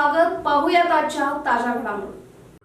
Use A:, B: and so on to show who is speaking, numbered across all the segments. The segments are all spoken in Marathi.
A: स्वागत पाहूयात आजच्या ताज्या घडामोडी.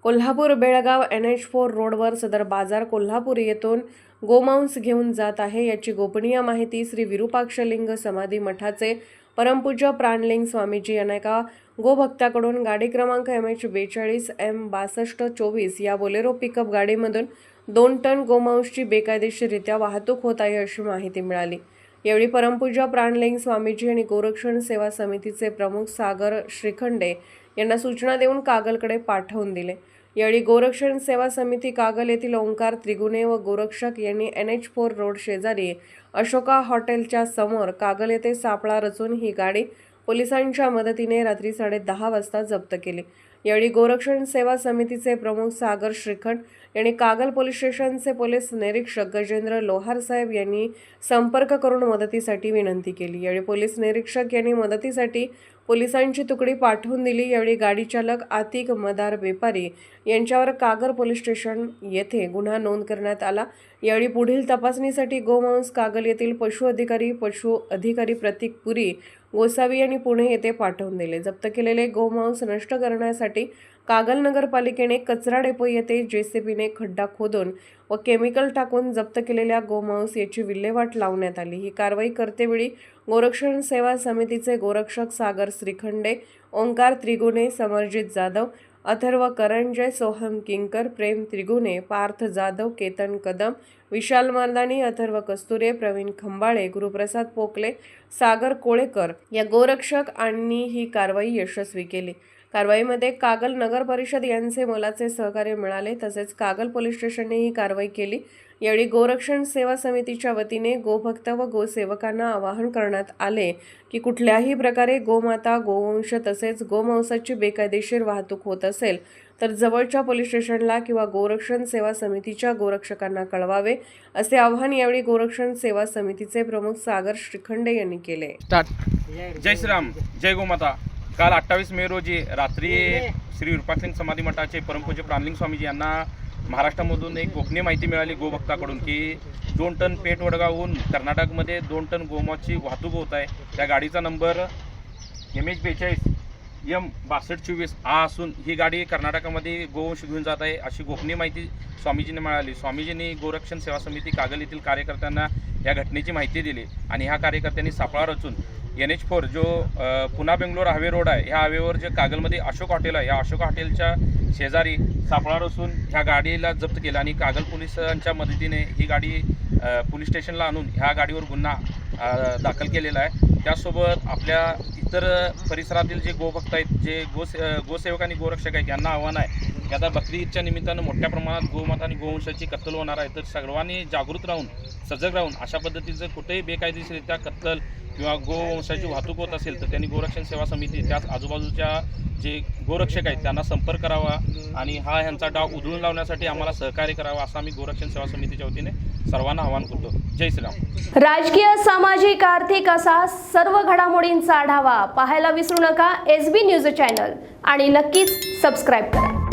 B: Kolhapur Belgaum N H four रोडवर सदर बाजार कोल्हापूर येथून गोमांस घेऊन जात आहे याची गोपनीय माहिती श्री विरूपाक्षलिंग समाधी मठाचे परमपूज्य प्राणलिंग स्वामीजी यांना एका गोभक्ताकडून गाडी क्रमांक एम एच बेचाळीस एम बासष्ट चोवीस या बोलेरो पिकअप गाडीमधून दोन टन गोमांसची बेकायदेशीररित्या वाहतूक होत आहे अशी माहिती मिळाली. यावेळी परमपूज्य प्राणलिंग स्वामीजी आणि गोरक्षण सेवा समितीचे प्रमुख सागर श्रीखंडे यांना सूचना देऊन कागलकडे पाठवून दिले. यावेळी गोरक्षण सेवा समिती कागल येथील ओंकार त्रिगुणे व गोरक्षक यांनी एन एच फोर रोड शेजारी अशोका हॉटेलच्या समोर कागल येथे सापळा रचून ही गाडी पोलिसांच्या मदतीने रात्री साडे दहा वाजता जप्त केली. यावेळी गोरक्षण सेवा समितीचे प्रमुख सागर श्रीखंड यांनी कागल पोलीस स्टेशनचे पोलीस निरीक्षक गजेंद्र लोहार साहेब यांनी संपर्क करून मदतीसाठी विनंती केली. यावेळी पोलीस निरीक्षक यांनी मदतीसाठी पोलिसांची तुकडी पाठवून दिली. यावेळी गाडी चालक आतिक मदार बेपारी यांच्यावर कागल पोलीस स्टेशन येथे गुन्हा नोंद करण्यात आला. यावेळी पुढील तपासणीसाठी गोमांस कागल येथील पशु अधिकारी पशु अधिकारी प्रतीक पुरी गोसावी यांनी पुणे येथे पाठवून दिले. जप्त केलेले गोमांस नष्ट करण्यासाठी कागल नगरपालिकेने कचरा डेपो येथे जेसीबीने खड्डा खोदून व केमिकल टाकून जप्त केलेल्या गोमांस याची विल्हेवाट लावण्यात आली. ही कारवाई करतेवेळी गोरक्षण सेवा समितीचे गोरक्षक सागर श्रीखंडे ओंकार त्रिगुणे समरजित जाधव अथर्व करंजय सोहम किंकर प्रेम त्रिगुणे पार्थ जाधव केतन कदम विशाल मर्दानी अथर्व कस्तुरे प्रवीण खंबाळे गुरुप्रसाद पोकले सागर कोळेकर या गोरक्षक आणि ही कारवाई यशस्वी केली. कारवाईमध्ये कागल नगर परिषद यांचे मोलाचे सहकार्य मिळाले तसेच कागल पोलीस स्टेशनने ही कारवाई केली. यावेळी गोरक्षण सेवा समितीच्या वतीने गोभक्त व गोसेवकांना आवाहन करण्यात आले की कुठल्याही प्रकारे गोमाता गोवंश तसेच गोमांसाची बेकायदेशीर वाहतूक होत असेल तर जवळच्या पोलीस स्टेशनला किंवा गोरक्षण सेवा समितीच्या गोरक्षकांना कळवावे असे आवाहन यावेळी गोरक्षण सेवा समितीचे प्रमुख सागर श्रीखंडे यांनी केले.
C: जय श्रीराम जय गोमाता. काल अठ्ठावीस मे रोजी रात्री श्री विरुपाक्षलिंग समाधी मठाचे परमपूज्य प्राणलिंग स्वामीजी यांना महाराष्ट्रामधून एक गोपनीय माहिती मिळाली गोभक्ताकडून की दोन टन पेठ वडगावहून कर्नाटकमध्ये दोन टन गोमाची वाहतूक होत आहे. त्या गाडीचा नंबर एम एच बेचाळीस एम बासष्ट चोवीस हा असून ही गाडी कर्नाटकामध्ये गोवंश घेऊन जात आहे अशी गोपनीय माहिती स्वामीजींनी मिळाली. स्वामीजींनी गोरक्षण सेवा समिती कागल येथील कार्यकर्त्यांना या घटनेची माहिती दिली आणि ह्या कार्यकर्त्यांनी सापळा रचून एन एच फोर जो पुन्हा बेंगलोर हायवे रोड आहे ह्या हायवेवर जे कागलमध्ये अशोक हॉटेल आहे या अशोक हॉटेलच्या शेजारी सापळा रचून ह्या गाडीला जप्त केलं आणि कागल पोलिसांच्या मदतीने ही गाडी पोलीस स्टेशनला आणून ह्या गाडीवर गुन्हा दाखल केलेला आहे. त्यासोबत आपल्या इतर परिसरातील जे गोभक्त आहेत जे गोसे गोसेवक आणि गोरक्षक आहेत यांना आव्हान आहे की आता बकरी ईदच्या निमित्तानं मोठ्या प्रमाणात गोमाता आणि गोवंशाची कत्तल होणार आहे. तर सर्वांनी जागृत राहून सजग राहून अशा पद्धतीचं कुठेही बेकायदेशीरित्या कत्तल किंवा गोवंशाची वाहतूक होत असेल तर त्यांनी गोरक्षण सेवा समिती त्याच आजूबाजूच्या जे गोरक्षक आहेत त्यांना संपर्क करावा आणि हा ह्यांचा डाव उधळून लावण्यासाठी आम्हाला सहकार्य करावा असं आम्ही गोरक्षण सेवा समितीच्या वतीने सर्वांना आवाहन करतो. जय श्रीराम.
A: राजकीय सामाजिक आर्थिक असा सर्व घडामोडींचा आढावा पाहायला विसरू नका. एस बी न्यूज चॅनल आणि नक्कीच सबस्क्राईब करा.